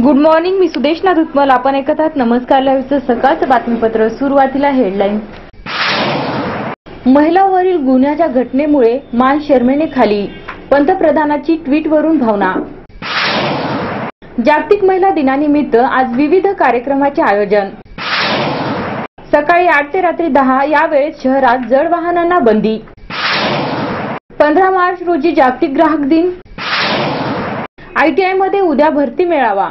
Good morning मी सुदेशना धुतमल. आपण ऐकत आहात नमस्कार लाईव्हचं सकाळचं बातमीपत्र. सुरुवातीला हेडलाईन महिलावरील गुन्ह्याच्या घटनेमुळे मान शर्मेने खाली. पंतप्रधानाची ट्विटवरून भावना. जागतिक महिला दिनानिमित्त आज विविध कार्यक्रमाचे आयोजन. सकाळी आठ ते रात्री दहा या वेळेत शहरात जड वाहनांना बंदी. पंधरा मार्च रोजी जागतिक ग्राहक दिन. आयटीआयमध्ये उद्या भरती मेळावा.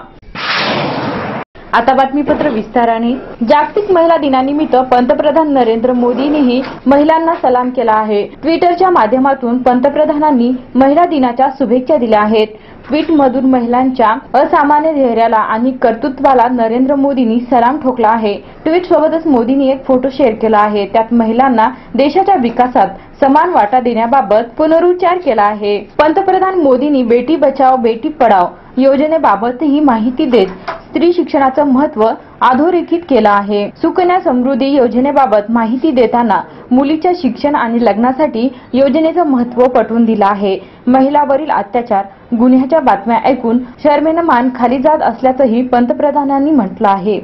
आता बातमीपत्र विस्ताराने. जागतिक महिला दिनानिमित्त पंतप्रधान नरेंद्र मोदींनीही महिलांना सलाम केला आहे. ट्विटरच्या माध्यमातून पंतप्रधानांनी महिला दिनाच्या शुभेच्छा दिल्या आहेत. ट्विट मधून महिलांच्या असामान्य धैर्याला आणि कर्तृत्वाला नरेंद्र मोदींनी सलाम ठोकला आहे. ट्विट सोबतच मोदींनी एक फोटो शेअर केला आहे. त्यात महिलांना देशाच्या विकासात समान वाटा देण्याबाबत पुनरुच्चार केला आहे. पंतप्रधान मोदींनी बेटी बचाव बेटी पढाव योजनेबाबतही माहिती देत स्त्री शिक्षणाचं महत्त्व अधोरेखित केलं आहे. सुकन्या समृद्धी योजनेबाबत माहिती देताना मुलीच्या शिक्षण आणि लग्नासाठी योजनेचं महत्त्व पटवून दिलं आहे. महिलावरील अत्याचार गुन्ह्याच्या बातम्या ऐकून शर्मेनं मान खाली जात असल्याचंही पंतप्रधानांनी म्हटलं आहे.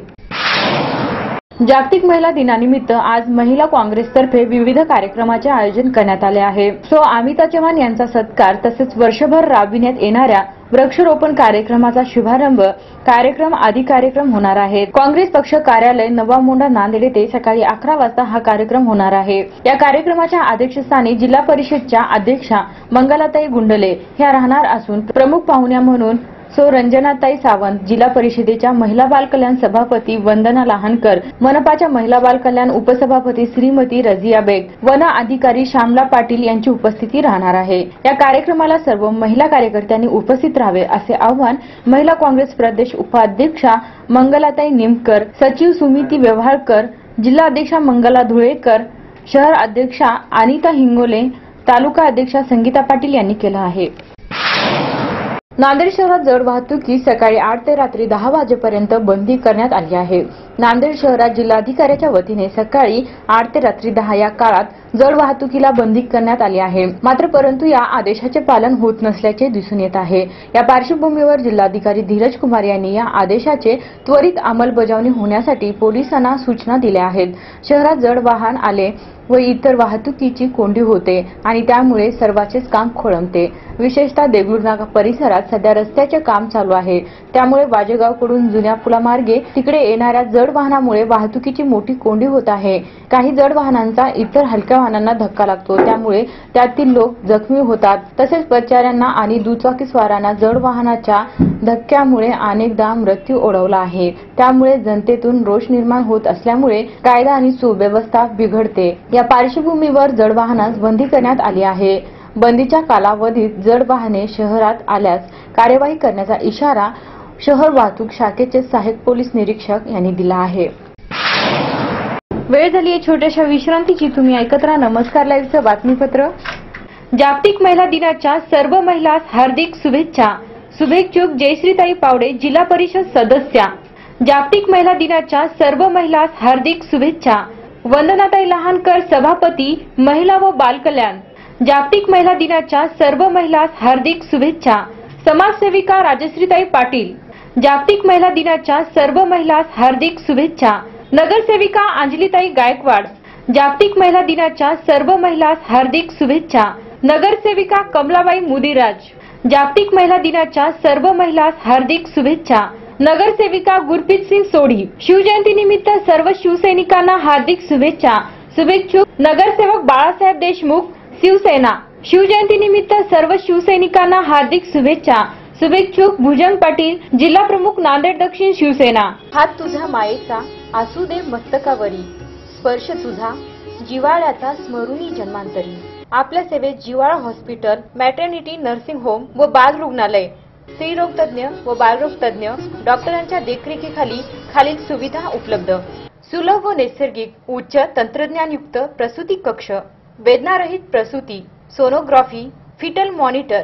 जागतिक महिला दिनानिमित्त आज महिला काँग्रेसतर्फे विविध कार्यक्रमाचे आयोजन करण्यात आले आहे. सो अमिता चव्हाण यांचा सत्कार तसेच वर्षभर राबविण्यात येणाऱ्या वृक्षरोपण कार्यक्रमाचा शुभारंभ कार्यक्रम आदी कार्यक्रम होणार आहे. काँग्रेस पक्ष कार्यालय नवा मोंडा नांदेड येथे सकाळी अकरा वाजता हा कार्यक्रम होणार आहे. या कार्यक्रमाच्या अध्यक्षस्थानी जिल्हा परिषदच्या अध्यक्षा मंगलाताई गुंडले ह्या राहणार असून प्रमुख पाहुण्या म्हणून सो रंजनाताई सावंत जिल्हा परिषदेच्या महिला बालकल्याण सभापती वंदना लहानकर मनपाच्या महिला बालकल्याण उपसभापती श्रीमती रजिया बेग वन अधिकारी श्यामला पाटील यांची उपस्थिती राहणार आहे. या कार्यक्रमाला सर्व महिला कार्यकर्त्यांनी उपस्थित राहावे असे आवाहन महिला काँग्रेस प्रदेश उपाध्यक्षा मंगलाताई निमकर सचिव सुमिती व्यवहारकर जिल्हा अध्यक्षा मंगला धुळेकर शहर अध्यक्षा अनिता हिंगोले तालुका अध्यक्षा संगीता पाटील यांनी केलं आहे. नांदेड शहरात जड वाहतुकी सकाळी आठ ते रात्री दहा वाजेपर्यंत बंदी करण्यात आली आहे. नांदेड शहरात जिल्हाधिकाऱ्याच्या वतीने सकाळी आठ ते रात्री दहा या काळात जड वाहतुकीला बंदी करण्यात आली आहे. मात्र परंतु या आदेशाचे पालन होत नसल्याचे दिसून येत आहे. या पार्श्वभूमीवर जिल्हाधिकारी धीरज कुमार यांनी या आदेशाचे त्वरित अंमलबजावणी होण्यासाठी पोलिसांना सूचना दिल्या आहेत. शहरात जड वाहन आले व इतर वाहतुकीची कोंडी होते आणि त्यामुळे सर्वांचेच काम खोळंबते. विशेषतः देगलूर परिसरात सध्या रस्त्याचे काम चालू आहे. त्यामुळे वाजेगावकडून जुन्या पुलामार्गे तिकडे येणाऱ्या जड जड वाहनामुळे वाहतुकीची मोठी कोंडी होत आहे. काही जड वाहनांचा इतर हलक्या वाहनांना धक्का लागतो. त्यामुळे त्यातील लोक जखमी होतात. तसेच पचाऱ्यांना आणि दुचाकीस्वारांना जड वाहनाच्या धक्क्यामुळे अनेकदा मृत्यू ओढवला आहे. त्यामुळे जनतेतून रोष निर्माण होत असल्यामुळे कायदा आणि सुव्यवस्था बिघडते. या पार्श्वभूमीवर जड वाहनास बंदी करण्यात आली आहे. बंदीच्या कालावधीत जड वाहने शहरात आल्यास कार्यवाही करण्याचा इशारा शहर वाहतूक शाखेचे सहाय्यक पोलीस निरीक्षक यांनी दिला आहे. वेळ झाली आहे छोट्याशा विश्रांतीची. तुम्ही ऐकत राहा नमस्कार लाईव्हचं बातमीपत्र. जागतिक महिला दिनाच्या सर्व महिलास हार्दिक शुभेच्छा. शुभेच्छुक जयश्रीताई पावडे जिल्हा परिषद सदस्या. जागतिक महिला दिनाच्या सर्व महिलास हार्दिक शुभेच्छा. वंदनाताई लहानकर सभापती महिला व बालकल्याण. जागतिक महिला दिनाच्या सर्व महिलास हार्दिक शुभेच्छा. समाजसेविका राजश्रीताई पाटील. जागतिक महिला दिनाच्या सर्व महिला हार्दिक शुभेच्छा. नगरसेविका अंजलीताई गायकवाड जागतिक महिला दिनाच्या सर्व महिला हार्दिक शुभेच्छा. नगरसेविका कमलाबाई मुदिराज जागतिक महिला दिनाच्या सर्व महिला हार्दिक शुभेच्छा. नगरसेविका गुरप्रीत सिंग सोढी शिवजयंती निमित्त सर्व शिवसैनिकांना हार्दिक शुभेच्छा. शुभेच्छुक नगरसेवक बाळासाहेब देशमुख शिवसेना. शिवजयंती निमित्त सर्व शिवसैनिकांना हार्दिक शुभेच्छा. शुभेच्छुक भुजंग पाटील जिल्हा प्रमुख नांदेड दक्षिण शिवसेना. हात तुझा मायेचा आसू दे मस्तकावरी. स्पर्श तुझा जिवाळ्याचा स्मरुणी जन्मांतरी. आपल्या सेवेत जिवाळा हॉस्पिटल मॅटर्निटी नर्सिंग होम व बाल रुग्णालय. स्त्रीरोग तज्ञ व बालरोग तज्ञ डॉक्टरांच्या देखरेखीखाली खालील सुविधा उपलब्ध. सुलभ व नैसर्गिक उच्च तंत्रज्ञानयुक्त प्रसूती कक्ष. वेदनारहित प्रसूती सोनोग्राफी फिटल मॉनिटर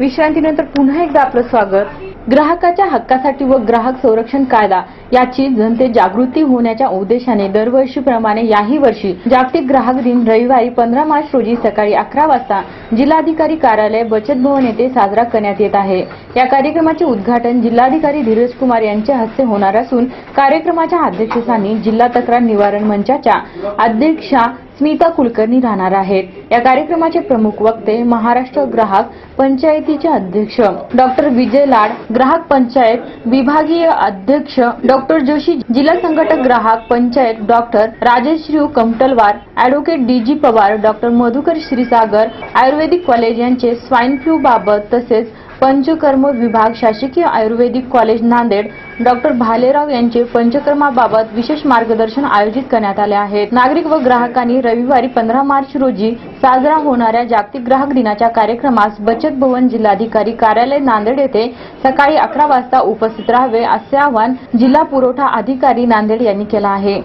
विश्रांतीनंतर पुन्हा एकदा आपलं स्वागत. ग्राहकाच्या हक्कासाठी व ग्राहक संरक्षण कायदा याची जनतेत जागृती होण्याच्या उद्देशाने दरवर्षीप्रमाणे याही वर्षी जागतिक ग्राहक दिन रविवारी पंधरा मार्च रोजी सकाळी अकरा वाजता जिल्हाधिकारी कार्यालय बचत भवन येथे साजरा करण्यात येत आहे. या कार्यक्रमाचे उद्घाटन जिल्हाधिकारी धीरज कुमार यांच्या हस्ते होणार असून कार्यक्रमाच्या अध्यक्षस्थानी जिल्हा तक्रार निवारण मंचाच्या अध्यक्षा स्मिता कुलकर्णी राहणार आहेत. या कार्यक्रमाचे प्रमुख वक्ते महाराष्ट्र ग्राहक पंचायतीचे अध्यक्ष डॉक्टर विजय लाड ग्राहक पंचायत विभागीय अध्यक्ष डॉक्टर जोशी जिल्हा संघटक ग्राहक panchayat doctor Rajeshree Kamatalwar advocate D G Pawar doctor Madhukar Shrisagar Ayurvedic college यांचे स्वाईन फ्लू बाबत तसेच पंचकर्म विभाग शासकीय आयुर्वेदिक कॉलेज नांदेड डॉक्टर भालेराव यांचे पंचकर्माबाबत विशेष मार्गदर्शन आयोजित करण्यात आले आहेत. नागरिक व ग्राहकांनी रविवारी पंधरा मार्च रोजी साजरा होणाऱ्या जागतिक ग्राहक दिनाच्या कार्यक्रमास बचत भवन जिल्हाधिकारी कार्यालय नांदेड येथे सकाळी अकरा वाजता उपस्थित राहावे असे आवाहन जिल्हा पुरवठा अधिकारी नांदेड यांनी केलं आहे.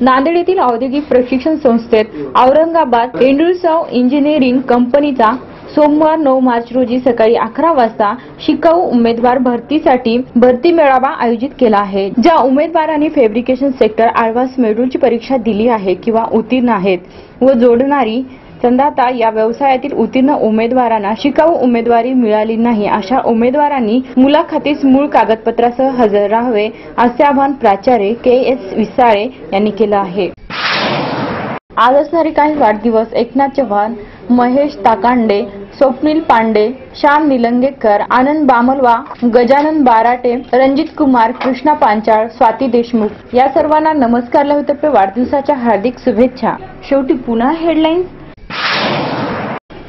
नांदेड येथील औद्योगिक प्रशिक्षण संस्थेत औरंगाबाद एंड्रुसाव इंजिनिअरिंग कंपनीचा सोमवार नऊ मार्च रोजी सकाळी अकरा वाजता शिकाऊ उमेदवार भरतीसाठी भरती मेळावा आयोजित केला आहे ज्या उमेदवारांनी फॅब्रिकेशन सेक्टर आळवास मेडूलची परीक्षा दिली आहे किंवा उत्तीर्ण आहेत व जोडणारी संदाता या व्यवसायातील उत्तीर्ण उमेदवारांना शिकाऊ उमेदवारी मिळाली नाही अशा उमेदवारांनी मुलाखतीस मूळ कागदपत्रासह हजर राहावे असे आवाहन प्राचार्य के एस विसाळे यांनी केलं आहे. आज असणारे काही वाढदिवस एकनाथ चव्हाण महेश ताकांडे स्वप्नील पांडे श्याम निलंगेकर आनंद बामलवा गजानन बाराटे रणजित कुमार कृष्णा पांचाळ स्वाती देशमुख या सर्वांना नमस्कार लवतर्फे वाढदिवसाच्या हार्दिक शुभेच्छा. शेवटी पुन्हा हेडलाईन्स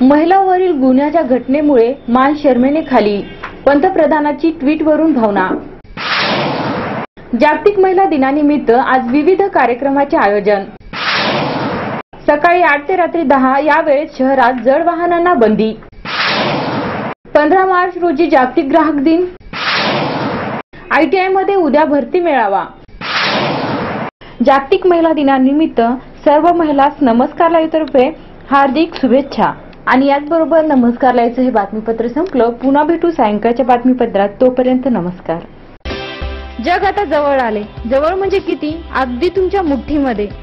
महिलावरील गुन्ह्याच्या घटनेमुळे मान शर्मेने खाली पंतप्रधानाची ट्विटवरून भावना. जागतिक महिला दिनानिमित्त आज विविध कार्यक्रमाचे आयोजन. सकाळी आठ ते रात्री दहा या वेळेत शहरात जड वाहनांना बंदी. पंधरा मार्च रोजी जागतिक ग्राहक दिन. आयटीआयमध्ये उद्या भरती मेळावा. जागतिक महिला दिनानिमित्त सर्व महिलास नमस्कार लाईतर्फे हार्दिक शुभेच्छा. आणि याचबरोबर नमस्कार लाईचं हे बातमीपत्र संपलं. पुन्हा भेटू सायंकाळच्या बातमीपत्रात. तोपर्यंत नमस्कार. जग आता जवळ आले. जवळ म्हणजे किती? अगदी तुमच्या मुठ्ठीमध्ये